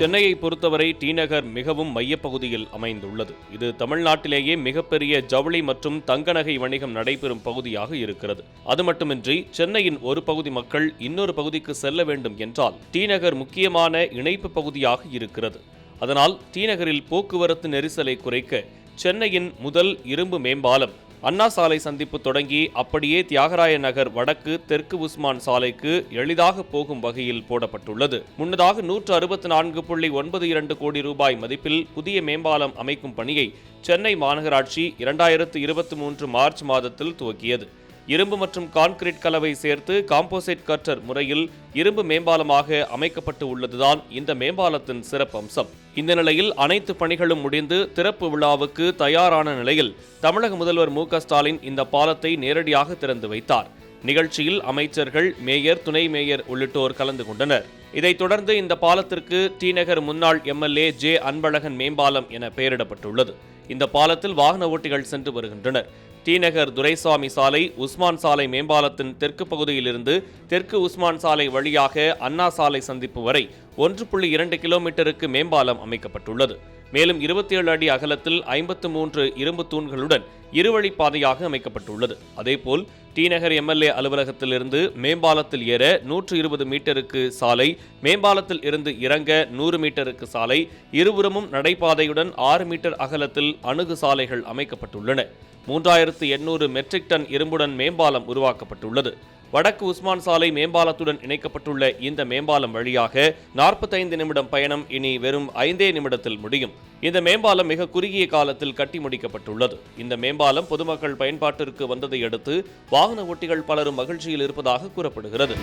சென்னையை பொறுத்தவரை டி நகர் மிகவும் மையப்பகுதியில் அமைந்துள்ளது. இது தமிழ்நாட்டிலேயே மிகப்பெரிய ஜவுளி மற்றும் தங்க நகை வணிகம் நடைபெறும் பகுதியாக இருக்கிறது. அது மட்டுமின்றி சென்னையின் ஒரு பகுதி மக்கள் இன்னொரு பகுதிக்கு செல்ல வேண்டும் என்றால் டி நகர் முக்கியமான இணைப்பு பகுதியாக இருக்கிறது. அதனால் டி நகரில் போக்குவரத்து நெரிசலை குறைக்க சென்னையின் முதல் இரும்பு மேம்பாலம் அண்ணா சாலை சந்திப்பு தொடங்கி அப்படியே தியாகராய நகர் வடக்கு தெற்கு உஸ்மான் சாலைக்கு எளிதாக போகும் வகையில் போடப்பட்டுள்ளது. முன்னதாக நூற்று அறுபத்தி நான்கு புள்ளி ஒன்பது இரண்டு கோடி ரூபாய் மதிப்பில் புதிய மேம்பாலம் அமைக்கும் பணியை சென்னை மாநகராட்சி இரண்டாயிரத்து இருபத்தி மூன்று மார்ச் மாதத்தில் துவக்கியது. இரும்பு மற்றும் கான்கிரீட் கலவை சேர்த்து காம்போசைட் கட்டர் முறையில் இரும்பு மேம்பாலமாக அமைக்கப்பட்டு உள்ளதுதான் இந்த மேம்பாலத்தின் சிறப்பம்சம் இந்த நிலையில் அனைத்து பணிகளும் முடிந்து திறப்பு விழாவுக்கு தயாரான நிலையில் தமிழக முதல்வர் மு க ஸ்டாலின் இந்த பாலத்தை நேரடியாக திறந்து வைத்தார். நிகழ்ச்சியில் அமைச்சர்கள் மேயர் துணை மேயர் உள்ளிட்டோர் கலந்து கொண்டனர். இதைத் தொடர்ந்து இந்த பாலத்திற்கு டி நகர் முன்னாள் எம்எல்ஏ ஜே அன்பழகன் மேம்பாலம் என பெயரிடப்பட்டுள்ளது. இந்த பாலத்தில் வாகன ஓட்டிகள் சென்று வருகின்றனர். டிநகர் துரைசாமி சாலை உஸ்மான் சாலை மேம்பாலத்தின் தெற்கு பகுதியிலிருந்து தெற்கு உஸ்மான் சாலை வழியாக அண்ணா சாலை சந்திப்பு வரை ஒன்று புள்ளி இரண்டு கிலோமீட்டருக்கு மேம்பாலம் அமைக்கப்பட்டுள்ளது. மேலும் இருபத்தி ஏழு அடி அகலத்தில் ஐம்பத்து மூன்று இரும்பு தூண்களுடன் இருவழிப்பாதையாக அமைக்கப்பட்டுள்ளது. அதேபோல் டி நகர் எம்எல்ஏ அலுவலகத்திலிருந்து மேம்பாலத்தில் ஏற நூற்று இருபது மீட்டருக்கு சாலை மேம்பாலத்தில் இருந்து இறங்க நூறு மீட்டருக்கு சாலை இருபுறமும் நடைபாதையுடன் ஆறு மீட்டர் அகலத்தில் அணுகு சாலைகள் அமைக்கப்பட்டுள்ளன. மூன்றாயிரத்து எண்ணூறு மெட்ரிக் டன் இரும்புடன் மேம்பாலம் உருவாக்கப்பட்டுள்ளது. வடக்கு உஸ்மான் சாலை மேம்பாலத்துடன் இணைக்கப்பட்டுள்ள இந்த மேம்பாலம் வழியாக நாற்பத்தைந்து நிமிடம் பயணம் இனி வெறும் ஐந்தே நிமிடத்தில் முடியும். இந்த மேம்பாலம் மிக குறுகிய காலத்தில் கட்டி முடிக்கப்பட்டுள்ளது. இந்த மேம்பாலம் பொதுமக்கள் பயன்பாட்டிற்கு வந்ததை அடுத்து வாகன ஓட்டிகள் பலரும் மகிழ்ச்சியில் இருப்பதாக கூறப்படுகிறது.